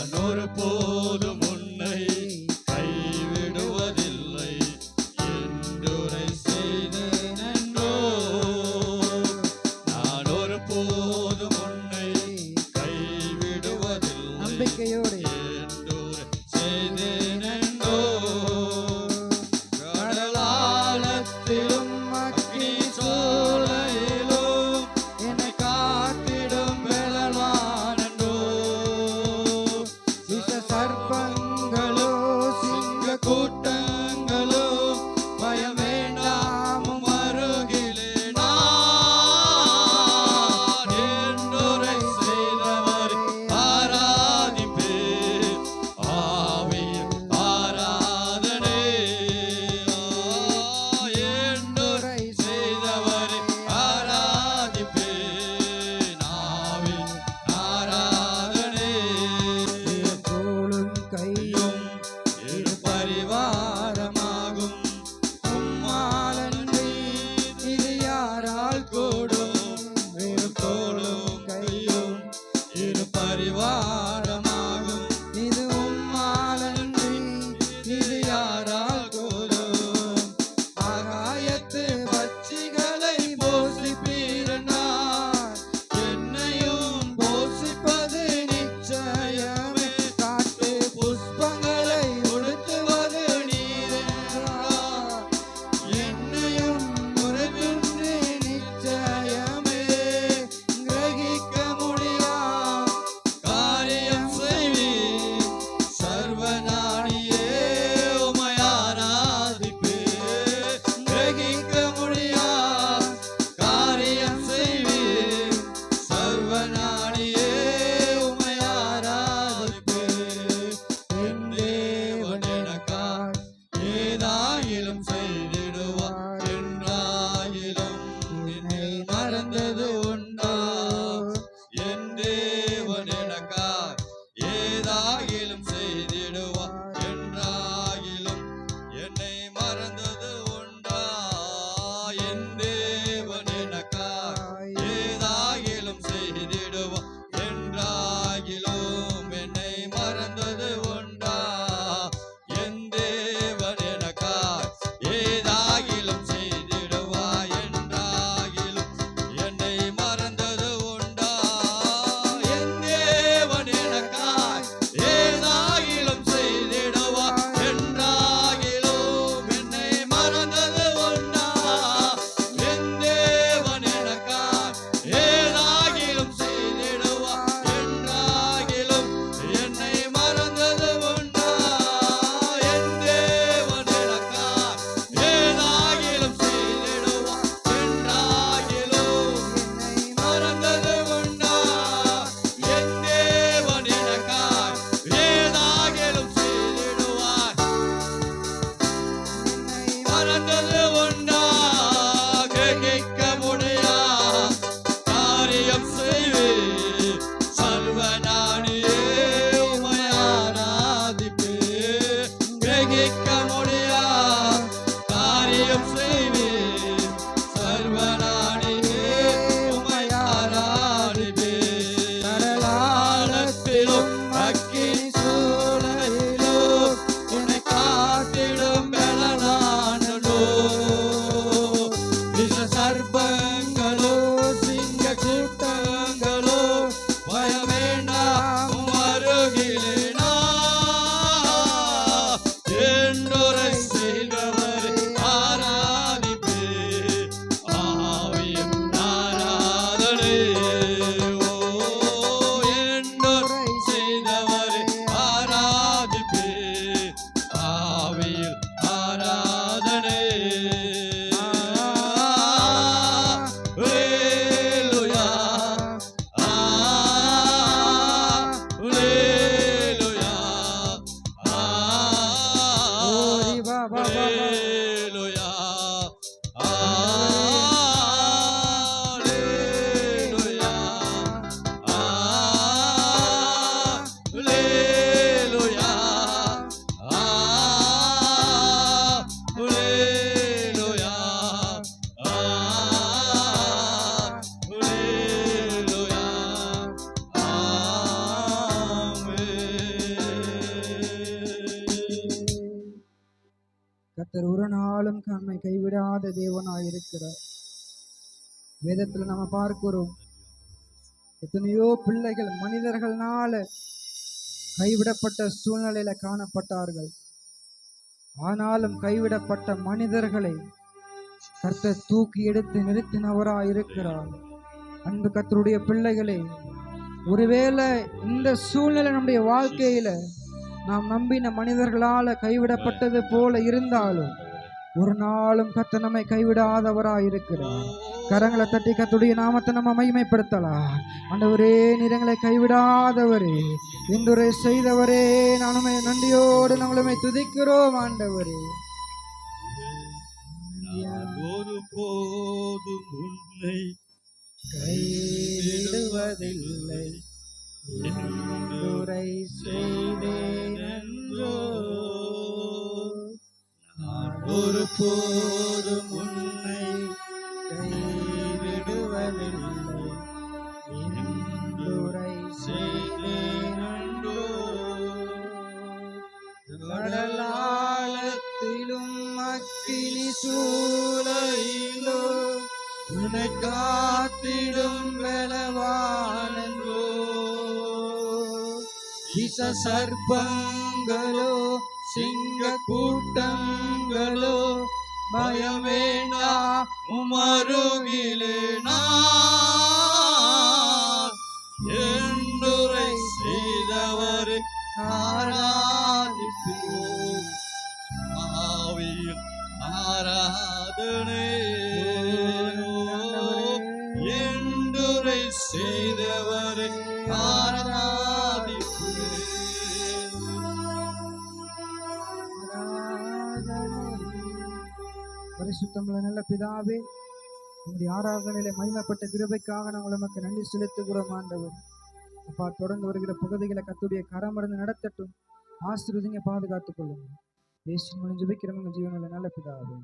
அன்னொரு போதும் உன்னை கைவிடுவதில்லை. என்றுரை செய்து நன்றோ நான் ஒரு போதும் உன்னை கைவிடுவதில்லை. நம்பிக்கையோடு. கர்த்தர் ஒரு நாளும் நம்மை கைவிடாத தேவனாய் இருக்கிறார் வேதத்துல நம்ம பார்க்கிறோம். எத்தனையோ பிள்ளைகள் மனிதர்களால கைவிடப்பட்ட சூழ்நிலையில காணப்பட்டார்கள். ஆனாலும் கைவிடப்பட்ட மனிதர்களை கர்த்தர் தூக்கி எடுத்து நிறுத்தினவராய் இருக்கிறார் அன்பு கத்தருடைய பிள்ளைகளை ஒருவேளை இந்த சூழ்நிலை நம்முடைய வாழ்க்கையில நாம் நம்பின மனிதர்களால கைவிடப்பட்டது போல இருந்தாலும் ஒரு நாளும் கத்த நம்மை கைவிடாதவராய் இருக்கிறார் கரங்களை தட்டி கத்துடைய நாமத்தை நம்ம மகிமைப்படுத்தலாம். ஆண்டவரே நிறங்களை கைவிடாதவரே. இன்றுரை செய்தவரே. நானுமே நன்றியோடு நம்மளுமே துதிக்கிறோம் ஆண்டவரே. ஒரு போதும் உன்னை கைவிடுவதில்லை. எப்போதும் உன்னை கைவிடுவதில்லை. இன்றுரை செய்தேன் என்றோ கடலாழத்திலும் அக்கினி சூளையிலோ? உன்னை காத்திடும் வெளவானோ விஷ சர்ப்பங்களோ சிங்க கூட்டங்களோ பயம் வேண்டா உமருகிலே நான். என்றுரை செய்தவரை ஆராதிப்போம். ஆவியில் ஆராதனை என்றுரை செய்தவரை ஆராதிப்பேன் பரிசுத்தமுள்ள நல்ல பிதாவே உங்களுடைய ஆராதனையில மகிமைப்பட்ட கிருபைக்காக நாங்கள் உமக்கு நன்றி செலுத்துகிறோம் ஆண்டவர். அப்பா தொடர்ந்து வருகிற பகுதிகளை கத்துடைய கரமருந்து நடத்தட்டும். ஆசீர்வதிங்க பாதுகாத்துக் கொள்ளுங்கள் பேசி முடிஞ்சு ஜெபிக்கிறவங்க ஜீவனில் நல்ல பிதாவே.